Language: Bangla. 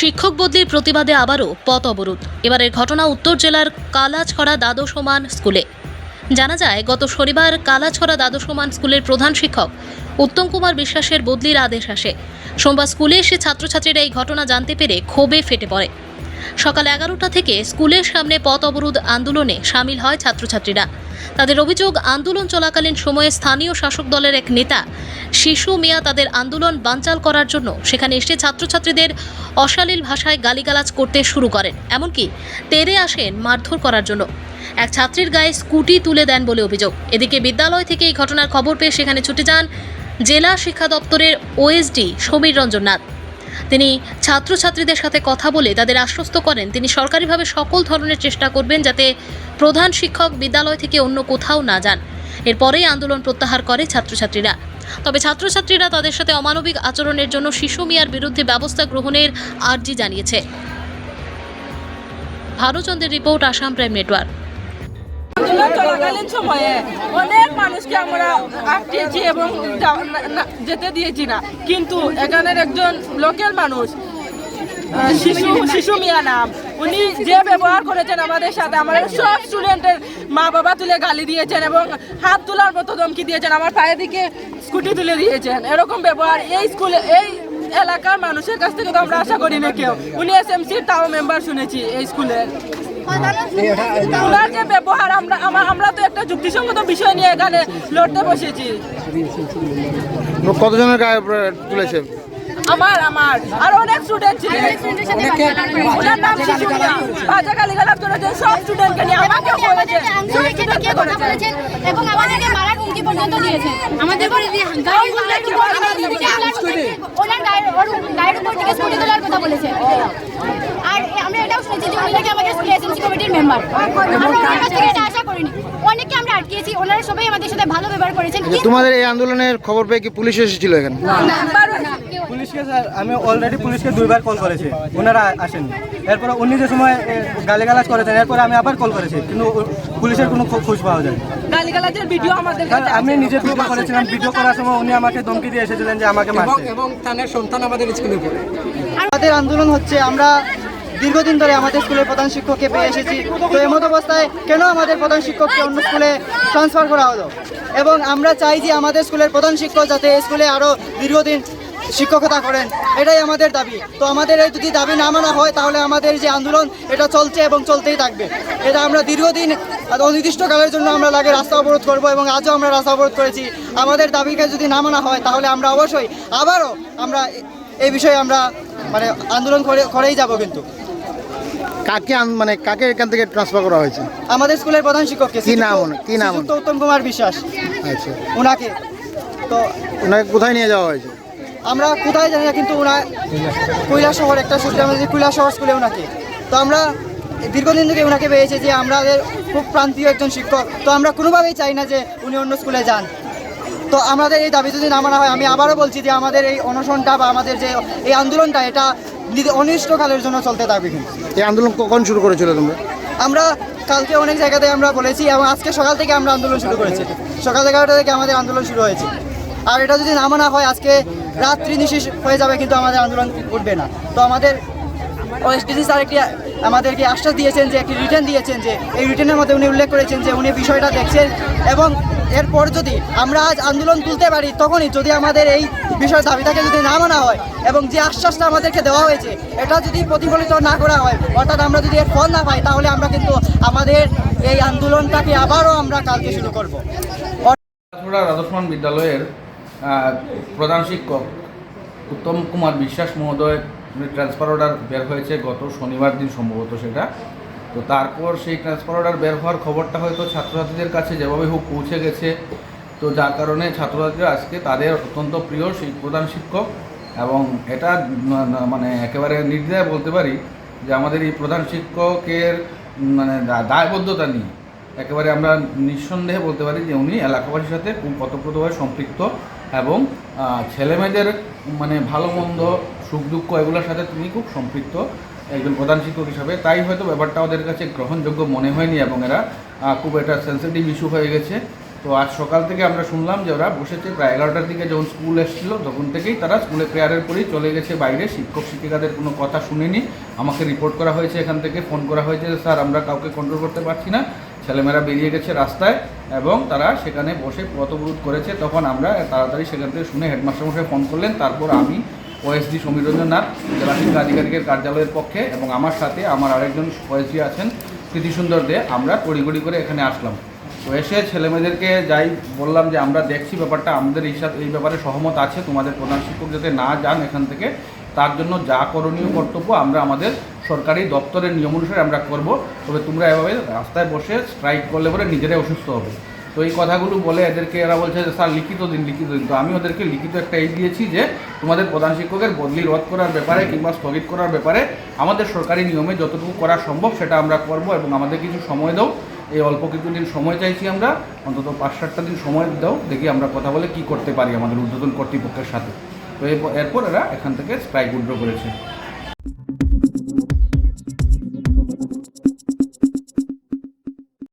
শিক্ষক বদলির প্রতিবাদে আবারও পথ অবরোধ। এবারের ঘটনা উত্তর জেলার কালাছড়া দ্বাদশমান স্কুলে। জানা যায়, গত শনিবার কালাছড়া দ্বাদশমান স্কুলের প্রধান শিক্ষক উত্তম কুমার বিশ্বাসের বদলির আদেশ আসে। সোমবার স্কুলে এসে ছাত্রছাত্রীরা এই ঘটনা জানতে পেরে ক্ষোভে ফেটে পড়ে। সকাল এগারোটা থেকে স্কুলের সামনে পথ অবরোধ আন্দোলনে সামিল হয় ছাত্রছাত্রীরা। তাদের অভিযোগ, আন্দোলন চলাকালীন সময়ে স্থানীয় শাসক দলের এক নেতা শিশু মিয়া তাদের আন্দোলন বানচাল করার জন্য সেখানে এসে ছাত্রছাত্রীদের অশালীল ভাষায় গালিগালাজ করতে শুরু করেন। এমনকি তেরে আসেন মারধর করার জন্য। এক ছাত্রীর গায়ে স্কুটি তুলে দেন বলে অভিযোগ। এদিকে বিদ্যালয় থেকে এই ঘটনার খবর পেয়ে সেখানে ছুটে যান জেলা শিক্ষা দপ্তরের ওএসডি সমীর রঞ্জন নাথ। তিনি ছাত্রছাত্রীদের সাথে কথা বলে তাদের আশ্বস্ত করেন। তিনি সরকারিভাবে সকল ধরনের চেষ্টা করবেন যাতে প্রধান শিক্ষক বিদ্যালয় থেকে অন্য কোথাও না যান। এরপরেই আন্দোলন প্রত্যাহার করে ছাত্রছাত্রীরা। তবে ছাত্রছাত্রীরা তাদের সাথে অমানবিক আচরণের জন্য শিশু মিয়ার বিরুদ্ধে ব্যবস্থা গ্রহণের আর্জি জানিয়েছে। ভানুচন্দ্রের রিপোর্ট আসাম প্রাইম নেটওয়ার্ক। আন্দোলন চলাকালীন সময়ে অনেক মানুষকে আমরা আটকেছি এবং যেতে দিয়েছি না। কিন্তু এখানের একজন লোকাল মানুষ, শিশু শিশু মিয়া নাম, উনি যে ব্যবহার করেছেন আমাদের সাথে, আমাদের সব স্টুডেন্টের মা বাবা তুলে গালি দিয়েছেন এবং হাত তোলার মতো ধমকি দিয়েছেন, আমার পায়ের দিকে স্কুটি তুলে দিয়েছেন। এরকম ব্যবহার এই স্কুলে, এই এলাকার মানুষের কাছ থেকে তো আমরা আশা করি না কেউ। উনি এস এম সির তাও মেম্বার শুনেছি এই স্কুলের। ওনার যে ব্যবহার আমরা আমা- আমরা তো একটা যুক্তিসঙ্গত বিষয় নিয়ে এখানে লড়তে বসেছি। কতজনের গায়ে তুলেছে আমার আমার। আর অনেক স্টুডেন্ট ছিল। ওনার নাম শিশু মিয়া। বাজে গালিগালাজ করেছে। সব স্টুডেন্টকে নিয়ে আমাকেও বলেছে। এবং আমাদেরকে মারার হুমকি পর্যন্ত দিয়েছেন আমাদের উপরে দিয়ে গাড়ি ওনার গায়ের গায়ের উপর থেকে স্কুটি তোলার কথা বলেছে। আর আমরা এটাও শুনেছি যে উনি নাকি আমাদের স্কুল এসএমসি কমিটির মেম্বার আমরা ওনার কাছ থেকে এটা আশা করিনি। অনেককে আমরা আটকিয়েছি ওনারা সবাই আমাদের সাথে ভালো ব্যবহার করেছেন। আচ্ছা, তোমাদের এই আন্দোলনের খবর পেয়ে কি পুলিশ এসেছিল এখানে? পুলিশকে স্যার আমি অলরেডি পুলিশকে দুইবার কল করেছি। ওনারা আসেননি এরপরে উনি যে সময় গালিগালাজ করেছেন এরপরে আমি আবার কল করেছি। কিন্তু পুলিশের কোনো খোঁজ পাওয়া যায় গালিগালাজের ভিডিও আমাদের কাছে আমি নিজে ভিডিও করেছিলাম। ভিডিও করার সময় উনি আমাকে ধমকি দিয়ে এসেছিলেন যে আমাকে মারছে। এবং তাদের সন্তান আমাদের স্কুলে পড়ে। আমাদের আন্দোলন হচ্ছে আমরা দীর্ঘদিন ধরে আমাদের স্কুলের প্রধান শিক্ষককে পেয়ে এসেছি। তো এমত অবস্থায় কেন আমাদের প্রধান শিক্ষককে অন্য স্কুলে ট্রান্সফার করা হলো? এবং আমরা চাই যে আমাদের স্কুলের প্রধান শিক্ষক যাতে স্কুলে আরও দীর্ঘদিন শিক্ষকতা করেন। এটাই আমাদের দাবি। তো আমাদের এই যদি দাবি না মানা হয়, তাহলে আমাদের যে আন্দোলন, এটা চলছে এবং চলতেই থাকবে। এটা আমরা দীর্ঘদিন অনির্দিষ্টকালের জন্য আমরা লাগে রাস্তা অবরোধ করব এবং আজও আমরা রাস্তা অবরোধ করেছি। আমাদের দাবিকে যদি না মানা হয়, তাহলে আমরা অবশ্যই আবারও আমরা এই বিষয়ে আমরা মানে আন্দোলন করে, করেই যাব কিন্তু। কাকে আন- মানে কাকে এখান থেকে ট্রান্সফার করা হয়েছে? আমাদের স্কুলের প্রধান শিক্ষককে কি? নাম ওনার? কি নাম শ্রীযুক্ত উত্তম কুমার বিশ্বাস। আচ্ছা। ওনাকে। তো ওনাকে কোথায় নিয়ে যাওয়া হয়েছে? আমরা কোথায় জানি না কিন্তু ওনার কৈলাস শহর একটা সূত্রে আমাদের কৈলাস শহর স্কুলে ওনাকে। তো আমরা দীর্ঘদিন থেকে ওনাকে পেয়েছি যে আমাদের খুব প্রান্তীয় একজন শিক্ষক। তো আমরা কোনোভাবেই চাই না যে উনি অন্য স্কুলে যান। তো আমাদের এই দাবি যদি না মানা হয় আমি আবারও বলছি যে আমাদের এই অনশনটা বা আমাদের যে এই আন্দোলনটা এটা অনির্দিষ্টকালের জন্য চলতে থাকবে কিন্তু এই আন্দোলন কখন শুরু করেছিল তোমরা? আমরা কালকে অনেক জায়গাতে আমরা বলেছি এবং আজকে সকাল থেকে আমরা আন্দোলন শুরু করেছি। সকাল এগারোটা থেকে আমাদের আন্দোলন শুরু হয়েছে। আর এটা যদি না মানা হয় আজকে রাত্রি নিশেষ হয়ে যাবে কিন্তু আমাদের আন্দোলন উঠবে না। তো আমাদের ওএসডিসি স্যার একটি আমাদেরকে আশ্বাস দিয়েছেন যে একটি রিটার্ন দিয়েছেন যে এই রিটার্নের মধ্যে উনি উল্লেখ করেছেন যে উনি বিষয়টা দেখছেন এবং এরপর যদি আমরা আজ আন্দোলন তুলতে পারি, তখনই যদি আমাদের এই বিষয়ের দাবিটাকে যদি না মানা হয় এবং যে আশ্বাসটা আমাদেরকে দেওয়া হয়েছে, এটা যদি প্রতিফলিত না করা হয়, অর্থাৎ আমরা যদি এর ফল না পাই, তাহলে আমরা কিন্তু আমাদের এই আন্দোলনটাকে আবারও আমরা কালকে শুরু করব। রাজস্মান বিদ্যালয়ের প্রধান শিক্ষক উত্তম কুমার বিশ্বাস মহোদয় ট্রান্সফার অর্ডার বের হয়েছে গত শনিবার দিন, সম্ভবত সেটা। তো তারপর সেই ট্রান্সফার অর্ডার বের হওয়ার খবরটা হয়তো ছাত্রছাত্রীদের কাছে যেভাবে হোক পৌঁছে গেছে। তো যার কারণে ছাত্রছাত্রীরা আজকে তাদের অত্যন্ত প্রিয় সেই প্রধান শিক্ষক এবং এটা মানে একেবারে নির্দ্বিধায় বলতে পারি যে আমাদের এই প্রধান শিক্ষকের মানে দায়বদ্ধতা নিয়ে একেবারে আমরা নিঃসন্দেহে বলতে পারি যে উনি এলাকাবাসীর সাথে খুব কতপ্রতভাবে সম্পৃক্ত এবং ছেলেমেয়েদের মানে ভালো মন্দ, সুখ দুঃখ এগুলোর সাথে তিনি খুব সম্পৃক্ত। একজন প্রধান শিক্ষক হিসাবে। তাই হয়তো ব্যাপারটা ওদের কাছে গ্রহণযোগ্য মনে হয়নি এবং এরা খুব একটা সেন্সিটিভ ইস্যু হয়ে গেছে। তো আজ সকাল থেকে আমরা শুনলাম যে ওরা বসেছে প্রায় এগারোটার দিকে যখন স্কুল এসেছিল, তখন থেকেই তারা স্কুলে প্রেয়ারের পরেই চলে গেছে বাইরে। শিক্ষক, শিক্ষিকাদের কোনো কথা শুনেনি। আমাকে রিপোর্ট করা হয়েছে এখান থেকে ফোন করা হয়েছে যে, স্যার, আমরা কাউকে কন্ট্রোল করতে পারছি না। ছেলেমেয়েরা বেরিয়ে গেছে রাস্তায় এবং তারা সেখানে বসে পথবরোধ করেছে। তখন আমরা তাড়াতাড়ি সেখান থেকে শুনে হেডমাস্টার মশাই ফোন করলেন। তারপর আমি ওএসডি সমীরঞ্জন নাথ, জেলা শিক্ষা আধিকারিকের কার্যালয়ের পক্ষে এবং আমার সাথে আমার আরেকজন ওএসডি আছেন প্রীতি সুন্দর দে। আমরা তড়িগড়ি করে এখানে আসলাম। তো এসে ছেলেমেয়েদেরকে যাই বললাম যে, আমরা দেখছি ব্যাপারটা, আমাদের এই সাথে এই ব্যাপারে সহমত আছে, তোমাদের প্রধান শিক্ষক যাতে না যান এখান থেকে, তার জন্য যা করণীয় কর্তব্য আমরা আমাদের সরকারি দপ্তরের নিয়ম অনুসারে আমরা করব। তবে তোমরা এভাবে রাস্তায় বসে স্ট্রাইক করলে পরে নিজেরাই অসুস্থ হবে। তো এই কথাগুলো বলে এদেরকে এরা বলছে যে, স্যার, লিখিত দিন লিখিত দিন। তো আমি ওদেরকে লিখিত একটা এই দিয়েছি যে, তোমাদের প্রধান শিক্ষকের বদলি রদ করার ব্যাপারে কিংবা স্থগিত করার ব্যাপারে আমাদের সরকারি নিয়মে যতটুকু করা সম্ভব সেটা আমরা করব এবং আমাদের কিছু সময় দাও। এই অল্প কিছুদিন সময় চাইছি আমরা। অন্তত পাঁচ সাতটা দিন সময় দাও। দেখি আমরা কথা বলে কি করতে পারি আমাদের উদ্বোধন কর্তৃপক্ষের সাথে। তো এরপর এরপর এরা এখান থেকে স্ট্রাইক উইড্র করেছে।